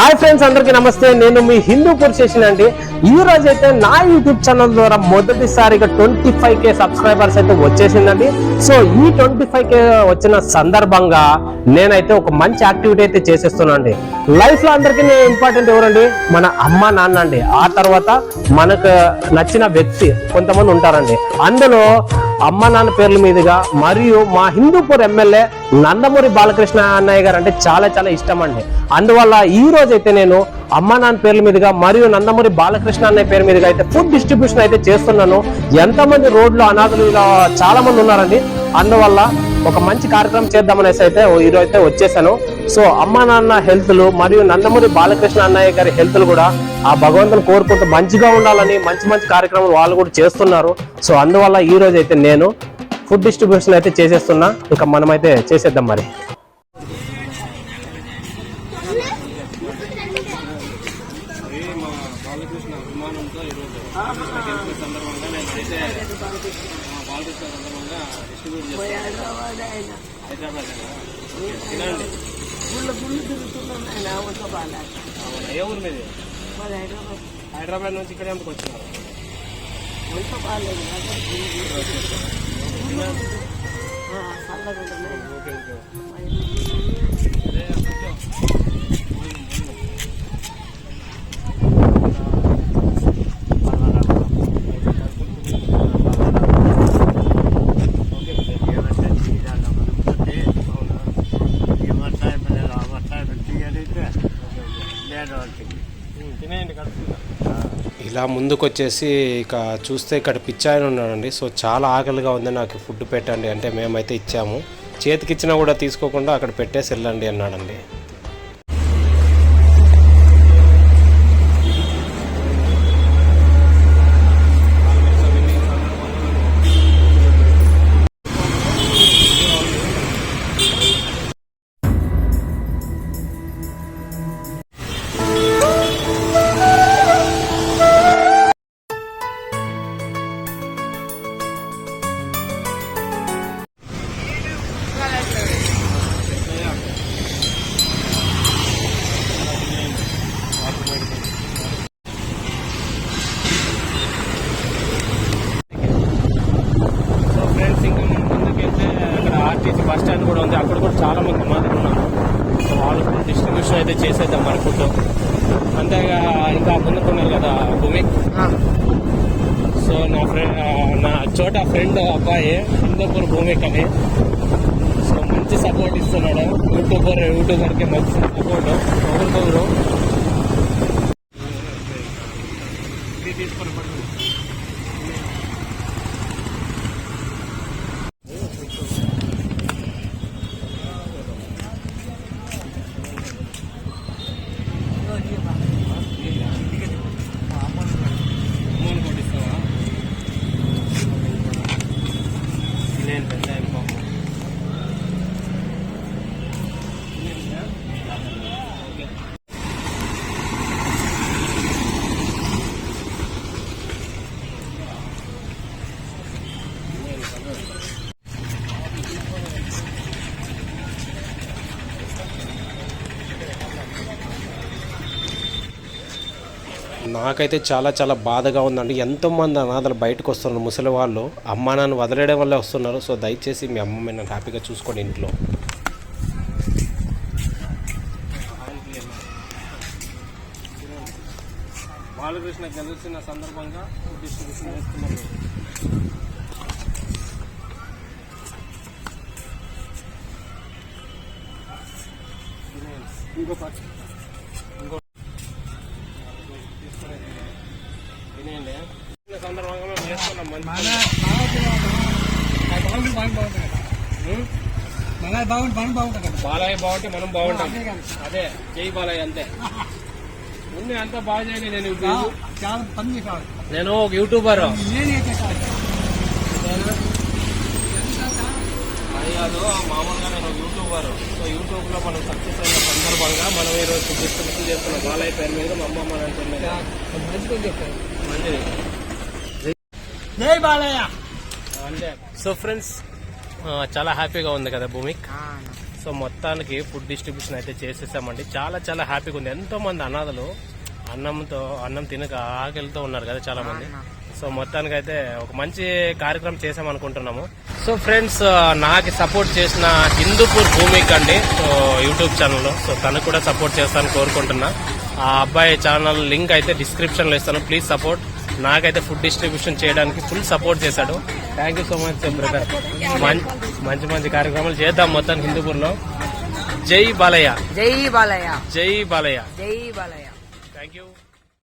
Hi friends అందరికీ నమస్తే. నేను మీ హిందూపూర్ చేసిన అండి. ఈ రోజు అయితే నా యూట్యూబ్ ఛానల్ ద్వారా మొదటిసారిగా ట్వంటీ ఫైవ్ కే సబ్స్క్రైబర్స్ అయితే వచ్చేసిందండి. సో ఈ ట్వంటీ ఫైవ్ కే వచ్చిన సందర్భంగా నేనైతే ఒక మంచి యాక్టివిటీ అయితే చేసేస్తున్నానండి. లైఫ్లో అందరికీ ఇంపార్టెంట్ ఎవరండి? మన అమ్మ నాన్న అండి. ఆ తర్వాత మనకు నచ్చిన వ్యక్తి కొంతమంది ఉంటారండి. అందులో అమ్మ నాన్న పేర్ల మీదుగా మరియు మా హిందూపూర్ ఎమ్మెల్యే నందమూరి బాలకృష్ణ అన్నయ్య గారు అంటే చాలా చాలా ఇష్టం అండి. అందువల్ల ఈ రోజు అయితే నేను అమ్మ నాన్న పేర్ల మీదుగా మరియు నందమూరి బాలకృష్ణ అన్నయ్య పేరు మీదుగా అయితే ఫుడ్ డిస్ట్రిబ్యూషన్ అయితే చేస్తున్నాను. ఎంతమంది రోడ్లు అనాథులుగా చాలా మంది ఉన్నారండి. అందువల్ల ఒక మంచి కార్యక్రమం చేద్దామనేసి అయితే ఈరోజు అయితే వచ్చేసాను. సో అమ్మ నాన్న హెల్త్లు మరియు నందమూరి బాలకృష్ణ అన్నయ్య గారి హెల్త్లు కూడా ఆ భగవంతుని కోరుకుంటూ మంచిగా ఉండాలని మంచి మంచి కార్యక్రమాలు వాళ్ళు కూడా చేస్తున్నారు. సో అందువల్ల ఈ రోజు అయితే నేను ఫుడ్ డిస్ట్రిబ్యూషన్ అయితే చేసేస్తున్నా. ఇక మనమైతే చేసేద్దాం మరి. బాలకృష్ణ అభిమానంతో ఈరోజు గెలిచిన సందర్భంగా నేను అయితే మా బాలకృష్ణ సందర్భంగా డిస్ట్రిబ్యూట్ చేస్తాను. హైదరాబాద్ ఏ ఊరు మీది? హైదరాబాద్. నుంచి ఇక్కడ ఎందుకు వచ్చినారు ఓకే ఓకే. ఇలా ముందుకొచ్చేసి ఇక చూస్తే ఇక్కడ పిచ్చాయన ఉన్నాడండి. సో చాలా ఆకలిగా ఉంది నాకు ఫుడ్ పెట్టండి అంటే మేమైతే ఇచ్చాము. చేతికిచ్చినా కూడా తీసుకోకుండా అక్కడ పెట్టేసి వెళ్ళండి అన్నాడండి. బస్ స్టాండ్ కూడా ఉంది. అక్కడ కూడా చాలా మంది మాదిరి ఉన్నారు. సో వాళ్ళు కూడా డిస్ట్రిబ్యూషన్ అయితే చేసేద్దాం మన ఫుడ్ అంతేగా ఇంకా ముందుకున్నారు కదా భూమి. సో నా ఫ్రెండ్ నా చోట ఫ్రెండ్ అబ్బాయి హిందూపూర్ భూమిక్ అని సో మంచి సపోర్ట్ ఇస్తున్నాడు. యూట్యూబర్ యూట్యూబర్కి మంచి సపోర్ట్ ఒకరికొకరు తీసుకొని నాకైతే చాలా చాలా బాధగా ఉందండి. ఎంతోమంది అనాథలు బయటకు వస్తున్నారు. ముసలి వాళ్ళు అమ్మ నాన్న వదిలేయడం వల్లే వస్తున్నారు. సో దయచేసి మీ అమ్మ నన్ను హ్యాపీగా చూసుకోండి ఇంట్లో. బాలకృష్ణ గెలిచిన సందర్భంగా డిస్ట్రిబ్యూషన్ చేస్తున్నారు ఇంకో సందర్భంగా మేము చేస్తున్నాం మంచి బాలయ్య బాగుంటే మనం బాగుంటాం. అదే జై బాలయ్య అంతే. ముందు అంతా బాగా చేయలేదు నేను నేను ఒక యూట్యూబర్. అది కాదు మామూలుగా నేను ఒక యూట్యూబర్. సో యూట్యూబ్లో మనం సక్సెస్ అయిన సందర్భంగా మనం ఈ రోజు డిస్ట్రిబ్యూషన్ చేస్తున్న బాలయ్య పేరు మీద మా అమ్మమ్మ చెప్పారు మంచిది. సో ఫ్రెండ్స్ చాలా హ్యాపీగా ఉంది కదా భూమి సో మొత్తానికి ఫుడ్ డిస్ట్రిబ్యూషన్ అయితే చేసేసామండి. చాలా చాలా హ్యాపీగా ఉంది. ఎంతో మంది అనాథలు అన్నంతో అన్నం తినక ఆకలితో ఉన్నారు కదా చాలా మంది సో మొత్తానికి అయితే ఒక మంచి కార్యక్రమం చేసాం అనుకుంటున్నాము సో ఫ్రెండ్స్ నాకు సపోర్ట్ చేసిన హిందూపూర్ భూమికి అండి. సో యూట్యూబ్ ఛానల్లో. సో తనకు కూడా సపోర్ట్ చేస్తాను కోరుకుంటున్నా. ఆ అబ్బాయి ఛానల్ లింక్ అయితే డిస్క్రిప్షన్లో ఇస్తాను. Please support. నాకైతే ఫుడ్ డిస్ట్రిబ్యూషన్ చేయడానికి ఫుల్ సపోర్ట్ చేశాడు. Thank you so much brother మంచి మంచి కార్యక్రమాలు చేద్దాం మొత్తం హిందూపూర్లో. జై బాలయ్య. జై బాలయ్య. జై బాలయ్య. జై బాలయ్య. Thank you